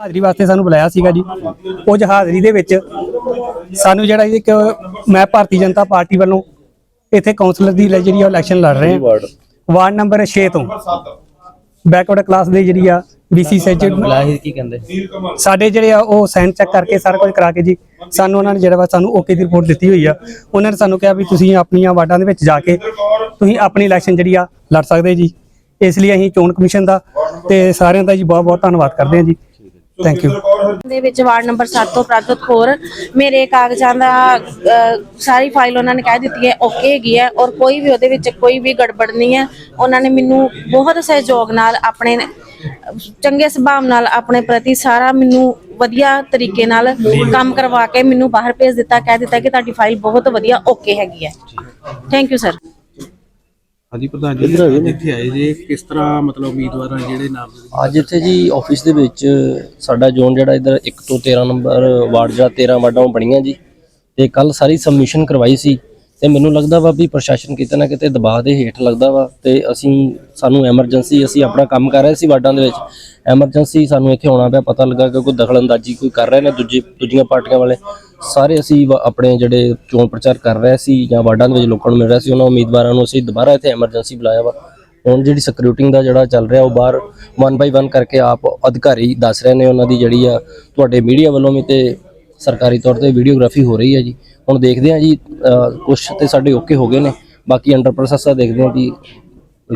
ਹਾਜ਼ਰੀ ਵਾਸਤੇ ਸਾਨੂੰ ਬੁਲਾਇਆ ਸੀਗਾ ਜੀ। ਕੁਝ ਹਾਜ਼ਰੀ ਦੇ ਵਿੱਚ ਸਾਨੂੰ ਜਿਹੜਾ ਇੱਕ ਮੈਂ ਭਾਰਤੀ ਜਨਤਾ ਪਾਰਟੀ ਵੱਲੋਂ ਇੱਥੇ ਕਾਉਂਸਲਰ ਦੀ ਜਿਹੜੀ ਇਲੈਕਸ਼ਨ ਲੜ ਰਹੇ ਹਾਂ। ਵਾਰਡ। ਨੰਬਰ 6 ਤੋਂ। ਬੈਕਵਰਡ ਕਲਾਸ ਦੇ ਜਿਹੜੀ ਆ ਬੀਸੀ ਸੈਚੁਰ ਬੁਲਾਇਆ ਕੀ ਕਹਿੰਦੇ? ਸਾਡੇ ਜਿਹੜੇ ਆ ਉਹ ਸਾਈਨ ਚੈੱਕ ਕਰਕੇ ਸਾਰਾ ਕੁਝ ਕਰਾ ਕੇ ਜੀ ਸਾਨੂੰ ਉਹਨਾਂ ਨੇ ਜਿਹੜਾ ਵਾ ਸਾਨੂੰ ਓਕੇ ਦੀ ਰਿਪੋਰਟ ਦਿੱਤੀ ਹੋਈ ਆ। ਉਹਨਾਂ ਨੇ ਸਾਨੂੰ ਕਿਹਾ ਵੀ ਤੁਸੀਂ ਆਪਣੀਆਂ ਵਾਰਡਾਂ ਦੇ ਵਿੱਚ ਜਾ ਕੇ ਤੁਸੀਂ ਆਪਣੀ ਇਲੈਕਸ਼ਨ ਜਿਹੜੀ ਆ ਲੜ ਸਕਦੇ ਜੀ। ਇਸ ਲਈ ਅਸੀਂ ਚੋਣ ਕਮਿਸ਼ਨ ਦਾ ਤੇ ਸਾਰਿਆਂ ਦਾ ਜੀ ਬਹੁਤ ਬਹੁਤ ਧੰਨਵਾਦ ਕਰਦੇ ਹਾਂ ਜੀ। ਥੈਂਕ ਯੂ ਦੇ ਵਿੱਚ ਵਾਰਡ ਨੰਬਰ 7 ਤੋਂ ਪ੍ਰਾਪਤ ਖੋਰ ਮੇਰੇ ਕਾਗਜ਼ਾਂ ਦਾ ਸਾਰੀ ਫਾਈਲ ਉਹਨਾਂ ਨੇ ਕਹਿ ਦਿੱਤੀ ਹੈ ਓਕੇ ਹੈਗੀ ਹੈ ਔਰ ਕੋਈ ਵੀ ਉਹਦੇ ਵਿੱਚ ਕੋਈ ਵੀ ਗੜਬੜ ਨਹੀਂ ਹੈ। ਉਹਨਾਂ ਨੇ ਮੈਨੂੰ ਬਹੁਤ ਸਹਿਯੋਗ ਨਾਲ ਆਪਣੇ ਚੰਗੇ ਸੁਭਾਅ ਨਾਲ ਆਪਣੇ ਪ੍ਰਤੀ ਸਾਰਾ ਮੈਨੂੰ ਵਧੀਆ ਤਰੀਕੇ ਨਾਲ ਕੰਮ ਕਰਵਾ ਕੇ ਮੈਨੂੰ ਬਾਹਰ ਭੇਜ ਦਿੱਤਾ ਕਹਿ ਦਿੱਤਾ ਕਿ ਤੁਹਾਡੀ ਫਾਈਲ ਬਹੁਤ ਵਧੀਆ ਓਕੇ ਹੈਗੀ ਹੈ। ਥੈਂਕ ਯੂ ਸਰ ਹਾਂਜੀ ਪ੍ਰਧਾਨ ਜੀ ਇੱਥੇ ਆਏ ਜੇ ਕਿਸ ਤਰ੍ਹਾਂ ਮਤਲਬ ਉਮੀਦਵਾਰਾਂ ਜਿਹੜੇ ਨਾਮ ਅੱਜ ਇੱਥੇ ਜੀ ਆਫਿਸ ਦੇ ਵਿੱਚ ਸਾਡਾ ਜ਼ੋਨ ਜਿਹੜਾ ਇਧਰ 1 ਤੋਂ 13 ਨੰਬਰ ਵਾਰਡ ਜਿਹੜਾ 13 ਵਾਰਡਾਂ ਬਣੀਆਂ ਜੀ। ਤੇ ਕੱਲ ਸਾਰੀ ਸਬਮਿਸ਼ਨ ਕਰਵਾਈ ਸੀ। ਤੇ ਮੈਨੂੰ ਲੱਗਦਾ ਵਾ ਵੀ ਪ੍ਰਸ਼ਾਸਨ ਕਿਤੇ ਨਾ ਕਿਤੇ ਦਬਾਅ ਦੇ ਹੇਠ ਲੱਗਦਾ ਵਾ ਤੇ ਅਸੀਂ, ਸਾਨੂੰ ਐਮਰਜੈਂਸੀ ਅਸੀਂ ਆਪਣਾ ਕੰਮ ਕਰ ਰਹੇ ਸੀ ਵਾਰਡਾਂ ਦੇ ਵਿੱਚ। ਐਮਰਜੈਂਸੀ ਸਾਨੂੰ ਇੱਥੇ ਆਉਣਾ ਪਿਆ, ਪਤਾ ਲੱਗਾ ਕਿ ਕੋਈ ਦਖਲਅੰਦਾਜ਼ੀ ਕੋਈ ਕਰ ਰਹੇ ਨੇ ਦੂਜੀ, ਦੂਜੀਆਂ ਪਾਰਟੀਆਂ ਵਾਲੇ। ਸਾਰੇ ਅਸੀਂ ਵਾ- ਆਪਣੇ ਜਿਹੜੇ ਚੋਣ ਪ੍ਰਚਾਰ ਕਰ ਰਹੇ ਸੀ ਜਾਂ ਵਾਰਡਾਂ ਦੇ ਵਿੱਚ ਲੋਕਾਂ ਨੂੰ ਮਿਲ ਰਿਹਾ ਸੀ, ਉਹਨਾਂ ਉਮੀਦਵਾਰਾਂ ਨੂੰ ਅਸੀਂ ਦੁਬਾਰਾ ਇੱਥੇ ਐਮਰਜੈਂਸੀ ਬੁਲਾਇਆ ਵਾ। ਹੁਣ ਜਿਹੜੀ ਸਕਰੂਟਿੰਗ ਦਾ ਜਿਹੜਾ ਚੱਲ ਰਿਹਾ, ਉਹ ਬਾਹਰ ਵਨ ਬਾਈ ਵਨ ਕਰਕੇ ਆਪ ਅਧਿਕਾਰੀ ਦੱਸ ਰਹੇ ਨੇ ਉਹਨਾਂ ਦੀ ਜਿਹੜੀ ਆ, ਤੁਹਾਡੇ ਮੀਡੀਆ ਵੱਲੋਂ ਵੀ ਤੇ ਸਰਕਾਰੀ ਤੌਰ ਤੇ ਵੀਡੀਓਗ੍ਰਾਫੀ ਹੋ ਰਹੀ ਹੈ ਜੀ। ਹੁਣ ਦੇਖਦੇ ਹਾਂ ਜੀ ਕੁਝ ਤੇ ਸਾਡੇ ਓਕੇ ਹੋ ਗਏ ਨੇ ਬਾਕੀ ਅੰਡਰ ਪ੍ਰੋਸੈਸ ਆ ਦੇਖਦੇ ਹਾਂ ਕਿ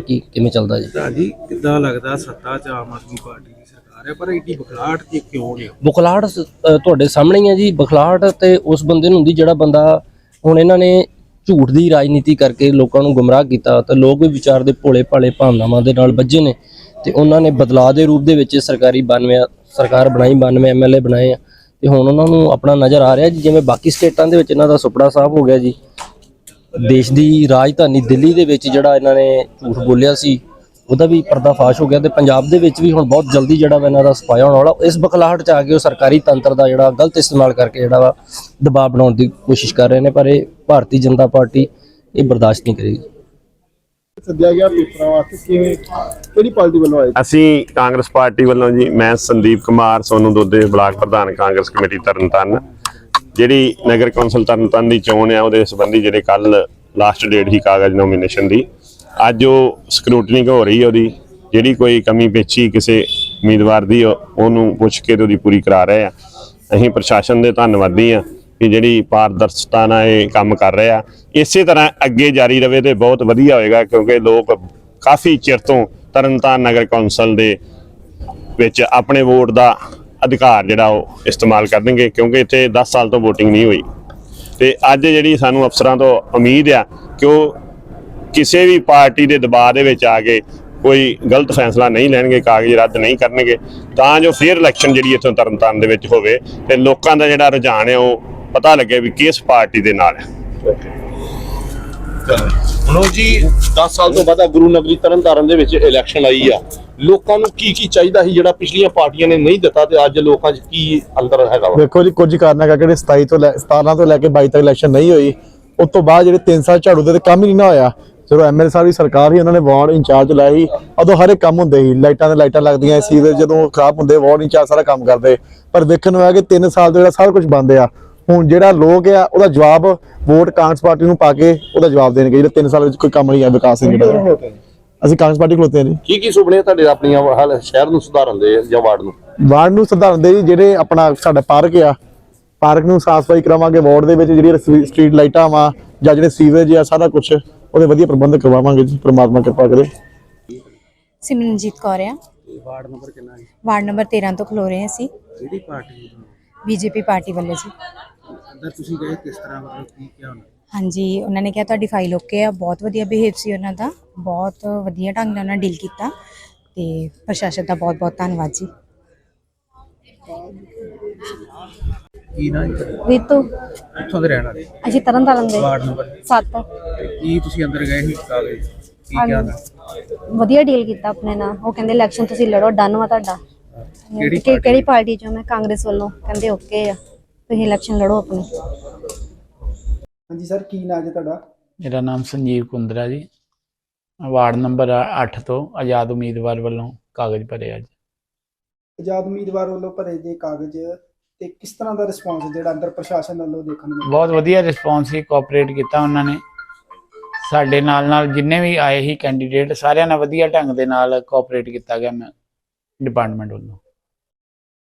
ਕਿ ਕਿਵੇਂ ਚੱਲਦਾ ਜੀ। ਜੀ ਕਿੱਦਾਂ ਲੱਗਦਾ ਸੱਤਾ 'ਚ ਆਮ ਆਦਮੀ ਪਾਰਟੀ ਦੀ ਸਰਕਾਰ ਹੈ? ਪਰ ਇੰਨੀ ਬਖਲਾਹਟ ਤੇ ਕਿਉਂ ਨੇ ਅ, ਤੁਹਾਡੇ ਸਾਹਮਣੇ ਹੀ ਹੈ ਜੀ ਬੁਖਲਾਹਟ ਤੇ ਉਸ ਬੰਦੇ ਨੂੰ ਹੁੰਦੀ ਜਿਹੜਾ ਬੰਦਾ ਹੁਣ ਇਹਨਾਂ ਨੇ ਝੂਠ ਦੀ ਰਾਜਨੀਤੀ ਕਰਕੇ ਲੋਕਾਂ ਨੂੰ ਗੁੰਮਰਾਹ ਕੀਤਾ ਤੇ ਲੋਕ ਵੀ ਵਿਚਾਰ ਦੇ ਭੋਲੇ ਭਾਲੇ ਭਾਵਨਾਵਾਂ ਦੇ ਨਾਲ ਵੱਜੇ ਨੇ ਤੇ ਉਹਨਾਂ ਨੇ ਬਦਲਾਅ ਦੇ ਰੂਪ ਦੇ ਵਿੱਚ ਸਰਕਾਰੀ 92 ਸਰਕਾਰ ਬਣਾਈ 92 ਐਮਐਲਏ ਬਣਾਏ ਆ। ਤੇ ਹੁਣ ਉਹਨਾਂ ਨੂੰ ਆਪਣਾ ਨਜ਼ਰ ਆ ਰਿਹਾ ਜੀ, ਜਿਵੇਂ ਬਾਕੀ ਸਟੇਟਾਂ ਦੇ ਵਿੱਚ ਇਹਨਾਂ ਦਾ ਸੁਪੜਾ ਸਾਹਿਬ ਹੋ ਗਿਆ ਜੀ। ਦੇਸ਼ ਦੀ ਰਾਜਧਾਨੀ ਦਿੱਲੀ ਦੇ ਵਿੱਚ ਜਿਹੜਾ ਇਹਨਾਂ ਨੇ ਝੂਠ ਬੋਲਿਆ ਸੀ, ਉਹਦਾ ਵੀ ਪਰਦਾਫਾਸ਼ ਹੋ ਗਿਆ ਤੇ ਪੰਜਾਬ ਦੇ ਵਿੱਚ ਵੀ ਹੁਣ ਬਹੁਤ ਜਲਦੀ ਜਿਹੜਾ ਵਾ ਇਹਨਾਂ ਦਾ ਸਫਾਇਆ ਹੋਣ ਵਾਲਾ, ਇਸ ਬਖਲਾਹਟ ਚ ਆ ਕੇ ਉਹ ਸਰਕਾਰੀ ਤੰਤਰ ਦਾ ਜਿਹੜਾ ਗਲਤ ਇਸਤੇਮਾਲ ਕਰਕੇ ਜਿਹੜਾ ਵਾ ਦਬਾਅ ਬਣਾਉਣ ਦੀ ਕੋਸ਼ਿਸ਼ ਕਰ ਰਹੇ ਨੇ, ਪਰ ਇਹ ਭਾਰਤੀ ਜਨਤਾ ਪਾਰਟੀ ਇਹ ਬਰਦਾਸ਼ਤ ਨਹੀਂ ਕਰੇਗੀ। ਸੱਦਿਆ ਗਿਆ ਪੇਪਰਾਂ ਵਾਸਤੇ? ਕਿਵੇਂ, ਕਿਹੜੀ ਪਾਰਟੀ ਵੱਲੋਂ ਆਏ? ਅਸੀਂ ਕਾਂਗਰਸ ਪਾਰਟੀ ਵੱਲੋਂ ਜੀ, ਮੈਂ ਸੰਦੀਪ ਕੁਮਾਰ ਸੋਨੂ ਦੋਦੇ ਬਲਾਕ ਪ੍ਰਧਾਨ ਕਾਂਗਰਸ ਕਮੇਟੀ ਤਰਨਤਾਰਨ ਜਿਹੜੀ ਨਗਰ ਕੌਂਸਲ ਤਰਨਤਾਰਨ ਦੀ ਚੋਣ ਆ, ਉਹਦੇ ਸੰਬੰਧੀ ਜਿਹੜੇ ਕੱਲ ਲਾਸਟ ਡੇਟ ਸੀ ਕਾਗਜ਼ ਨੋਮੀਨੇਸ਼ਨ ਦੀ, ਅੱਜ ਉਹ ਸਕਰੂਟਨਿੰਗ ਹੋ ਰਹੀ ਹੈ ਉਹਦੀ। ਜਿਹੜੀ ਕੋਈ ਕਮੀ ਪੇਚੀ ਕਿਸੇ ਉਮੀਦਵਾਰ ਦੀ ਉਹਨੂੰ ਪੁੱਛ ਕੇ ਤੇ ਉਹਦੀ ਪੂਰੀ ਕਰਾ ਰਹੇ ਆ। ਅਸੀਂ ਪ੍ਰਸ਼ਾਸਨ ਦੇ ਧੰਨਵਾਦੀ ਆ। ਕਿ ਜਿਹੜੀ ਪਾਰਦਰਸ਼ਤਾ ਨਾਲ ਇਹ ਕੰਮ ਕਰ ਰਿਹਾ। ਇਸੇ ਤਰ੍ਹਾਂ ਅੱਗੇ ਜਾਰੀ ਰਵੇ ਤੇ ਬਹੁਤ ਵਧੀਆ ਹੋਏਗਾ, ਕਿਉਂਕਿ ਲੋਕ ਕਾਫੀ ਚਿਰ ਤੋਂ ਤਰਨਤਾਰਨ ਨਗਰ ਕੌਂਸਲ ਦੇ ਵਿੱਚ ਆਪਣੇ ਵੋਟ ਦਾ ਅਧਿਕਾਰ ਜਿਹੜਾ ਉਹ ਇਸਤੇਮਾਲ ਕਰਨਗੇ, ਕਿਉਂਕਿ ਇੱਥੇ 10 ਸਾਲ ਤੋਂ VOTING ਨਹੀਂ ਹੋਈ। ਤੇ ਅੱਜ ਜਿਹੜੀ ਸਾਨੂੰ ਅਫਸਰਾਂ ਤੋਂ ਉਮੀਦ ਆ ਕਿ ਉਹ ਕਿਸੇ ਵੀ ਪਾਰਟੀ ਦੇ ਦਬਾਅ ਦੇ ਵਿੱਚ ਆ ਕੇ ਕੋਈ ਗਲਤ ਫੈਸਲਾ ਨਹੀਂ ਲੈਣਗੇ, ਕਾਗਜ਼ ਰੱਦ ਨਹੀਂ ਕਰਨਗੇ, ਤਾਂ ਜੋ ਫੇਰ ਇਲੈਕਸ਼ਨ ਜਿਹੜੀ ਇੱਥੋਂ ਤਰਨਤਾਰਨ ਦੇ ਵਿੱਚ ਹੋਵੇ ਤੇ ਲੋਕਾਂ ਦਾ ਜਿਹੜਾ ਰੁਝਾਨ ਹੈ ਉਹ ਪਤਾ ਲੱਗੇ ਵੀ ਕਿਸ ਪਾਰਟੀ ਦੇ ਨਾਲ ਹੈ। ਹੁਣ ਉਹ ਜੀ 10 ਸਾਲ ਤੋਂ ਬਾਅਦ ਆ ਗੁਰੂ ਨਗਰੀ ਤਰਨਤਾਰਨ ਦੇ ਵਿੱਚ ਇਲੈਕਸ਼ਨ ਆਈ ਆ। ਲੋਕਾਂ ਨੂੰ ਕੀ ਕੀ ਚਾਹੀਦਾ ਸੀ ਜਿਹੜਾ ਪਿਛਲੀਆਂ ਪਾਰਟੀਆਂ ਨੇ ਨਹੀਂ ਦਿੱਤਾ ਤੇ ਅੱਜ ਲੋਕਾਂ 'ਚ ਕੀ ਅੰਦਰ ਹੈਗਾ ਵਾ? ਵੇਖੋ ਜੀ ਕੁਝ ਕਾਰਨਾਂ ਕਰਕੇ ਜਿਹੜੇ 27 ਤੋਂ ਲੈ 17 ਤੋਂ ਲੈ ਕੇ 22 ਤੱਕ ਇਲੈਕਸ਼ਨ ਨਹੀਂ ਹੋਈ। ਉਸ ਤੋਂ ਬਾਅਦ ਜਿਹੜੇ 3 ਸਾਲ ਝਾੜੂ ਦੇ ਤੇ ਕੰਮ ਹੀ ਨਹੀਂ ਨਾ ਹੋਇਆ। ਜਦੋਂ ਐਮਐਲ ਸਾਹਿਬ ਦੀ ਸਰਕਾਰ ਸੀ ਉਹਨਾਂ ਨੇ ਵਾਰਡ ਇੰਚਾਰਜ ਲਾਇਆ ਸੀ। ਉਦੋਂ ਹਰ ਕੰਮ ਹੁੰਦੇ ਸੀ ਲਾਈਟਾਂ ਦੇ ਲਾਈਟਾਂ ਲੱਗਦੀਆਂ ਸੀ ਜਦੋਂ ਖਰਾਬ ਹੁੰਦੇ ਵਾਰਡ ਇੰਚਾਰਜ ਸਾਰਾ ਕੰਮ ਕਰਦੇ। ਪਰ ਦੇਖਣ ਨੂੰ ਆਇਆ ਕਿ 3 ਸਾਲ ਤੋਂ ਜਿਹੜਾ ਸਾਰਾ ਕੁਝ ਬੰਦ ਆ। ਹੁਣ ਜਿਹੜਾ ਲੋਕ ਆ ਉਹਦਾ ਜਵਾਬ ਵੋਟ ਕਾਂਗਰਸ ਪਾਰਟੀ ਨੂੰ ਪਾ ਕੇ ਉਹਦਾ ਜਵਾਬ ਦੇਣਗੇ। ਜਿਹੜਾ 3 ਸਾਲ ਵਿੱਚ ਕੋਈ ਕੰਮ ਨਹੀਂ ਆ ਵਿਕਾਸ ਨਹੀਂ ਜਿਹੜਾ ਅਸੀਂ ਕਾਂਗਰਸ ਪਾਰਟੀ ਖਲੋਤੇ ਹਾਂ ਜੀ। ਕੀ ਕੀ ਸੁਪਨੇ ਤੁਹਾਡੇ ਆਪਣੀਆਂ ਹਾਲ ਸ਼ਹਿਰ ਨੂੰ ਸੁਧਾਰਨ ਦੇ ਜਾਂ ਵਾਰਡ ਨੂੰ? ਵਾਰਡ ਨੂੰ ਸੁਧਾਰਨ ਦੇ ਜੀ ਜਿਹੜੇ ਆਪਣਾ ਸਾਡਾ ਪਾਰਕ ਆ ਪਾਰਕ ਨੂੰ ਸਾਫ਼ ਸਫ਼ਾਈ ਕਰਾਵਾਂਗੇ ਵਾਰਡ ਦੇ ਵਿੱਚ ਸਟਰੀ- ਸਟਰੀਟ ਲਾਈਟਾਂ ਵਾ ਜਾਂ ਜਿਹੜੇ ਸੀਵਰੇਜ ਆ ਸਾਰਾ ਕੁਝ ਉਹਦੇ ਵਧੀਆ ਪ੍ਰਬੰਧ ਕਰਵਾਵਾਂਗੇ ਜੀ ਪ੍ਰਮਾਤਮਾ ਕਿਰਪਾ ਕਰੇ। ਸਿਮਰਨਜੀਤ ਕੌਰ ਆ। ਵਾਰਡ ਨੰਬਰ ਕਿੰਨਾ ਜੀ ਵਾਰਡ ਨੰਬਰ 13 ਤੋਂ ਖਲੋ ਰਹੇ ਹਾਂ ਅਸੀਂ। ਕਿਹੜੀ ਪਾਰਟੀ? ਬੀਜੇਪੀ ਪਾਰਟੀ ਵੱਲੋਂ ਜੀ। ਅੰਦਰ ਤੁਸੀਂ ਗਏ ਕਿਸ ਤਰ੍ਹਾਂ? ਮਤਲਬ ਕੀ ਕਿਹਾ ਉਹਨਾਂ ਨੇ? ਹਾਂਜੀ ਉਹਨਾਂ ਨੇ ਕਿਹਾ ਤੁਹਾਡੀ ਫਾਈਲ ਓਕੇ ਆ ਬਹੁਤ ਵਧੀਆ ਬਿਹੇਵ ਸੀ ਉਹਨਾਂ ਦਾ ਬਹੁਤ ਵਧੀਆ ਢੰਗ ਨਾਲ ਉਹਨਾਂ ਡੀਲ ਕੀਤਾ ਤੇ ਪ੍ਰਸ਼ਾਸਨ ਦਾ ਬਹੁਤ ਬਹੁਤ ਧੰਨਵਾਦ ਜੀ। ਕੀ ਨਾ ਰੀਤੂ। ਕਿੱਥੋਂ ਦੇ ਰਹਿਣ ਵਾਲੇ? ਅਸੀਂ ਤਰਨ ਤਾਰਨ ਦੇ। Ward number? 7 ਤੇ ਕੀ ਤੁਸੀਂ ਅੰਦਰ ਗਏ ਸੀ ਕਾਗਜ਼ ਕੀ ਕਿਹਾ ਉਹਨਾਂ ਨੇ? ਵਧੀਆ ਡੀਲ ਕੀਤਾ ਆਪਣੇ ਨਾਲ। ਉਹ ਕਹਿੰਦੇ ਇਲੈਕਸ਼ਨ ਤੁਸੀਂ ਲੜੋ ਡਨ ਵਾ ਤੁਹਾਡਾ। ਕਿਹੜੀ ਕਿ- ਕਿਹੜੀ ਪਾਰਟੀ ਚੋਂ ਮੈਂ ਕਾਂਗਰਸ ਵੱਲੋਂ? ਕਹਿੰਦੇ ਓਕੇ ਆ। ਤੁਸੀਂ ਇਲੈਕਸ਼ਨ ਲੜੋ ਆਪਣੀ। ਹਾਂਜੀ ਸਰ ਕੀ ਨਾਂ ਜੀ ਤੁਹਾਡਾ? ਮੇਰਾ ਨਾਮ ਸੰਜੀਵ ਕੁੰਦਰਾ ਜੀ। ਵਾਰਡ ਨੰਬਰ 8 ਤੋਂ ਆਜ਼ਾਦ ਉਮੀਦਵਾਰ ਵੱਲੋਂ ਕਾਗਜ਼ ਭਰੇ ਅੱਜ। ਆਜ਼ਾਦ ਉਮੀਦਵਾਰ ਵੱਲੋਂ ਭਰੇ ਜੇ ਕਾਗਜ਼ ਤੇ ਕਿਸ ਤਰ੍ਹਾਂ ਦਾ ਰਿਸਪਾਂਸ ਜਿਹੜਾ ਅੰਦਰ ਪ੍ਰਸ਼ਾਸਨ ਵੱਲੋਂ ਦੇਖਣ ਨੂੰ ਮਿਲਿਆ? ਬਹੁਤ ਵਧੀਆ ਰਿਸਪੌਂਸ ਸੀ ਕੋਆਪਰੇਟ ਕੀਤਾ ਉਹਨਾਂ ਨੇ। ਸਾਡੇ ਨਾਲ ਨਾਲ ਜਿੰਨੇ ਵੀ ਆਏ ਸੀ ਕੈਂਡੀਡੇਟ ਸਾਰਿਆਂ ਨਾਲ ਵਧੀਆ ਢੰਗ ਦੇ ਨਾਲ ਕੋਆਪਰੇਟ ਕੀਤਾ ਗਿਆ ਮੈਂ ਡਿਪਾਰਟਮੈਂਟ ਵੱਲੋਂ।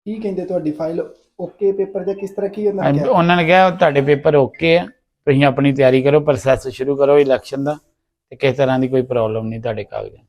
ਕੀ ਕਹਿੰਦੇ ਤੁਹਾਡੀ ਫਾਈਲ ਓਕੇ ਪੇਪਰ ਜਾਂ ਕਿਸ ਤਰ੍ਹਾਂ ਕੀ ਉਹਨਾਂ ਨੇ ਕਿਹਾ? ਉਹਨਾਂ ਨੇ ਕਿਹਾ ਤੁਹਾਡੇ ਪੇਪਰ ਓਕੇ ਆ ਤੁਸੀਂ ਆਪਣੀ ਤਿਆਰੀ ਕਰੋ ਪ੍ਰੋਸੈਸ ਸ਼ੁਰੂ ਕਰੋ ਇਲੈਕਸ਼ਨ ਦਾ ਤੇ ਕਿਸੇ ਤਰ੍ਹਾਂ ਦੀ ਕੋਈ ਪ੍ਰੋਬਲਮ ਨਹੀਂ ਤੁਹਾਡੇ ਕਾਗਜ਼ਾਂ 'ਚ।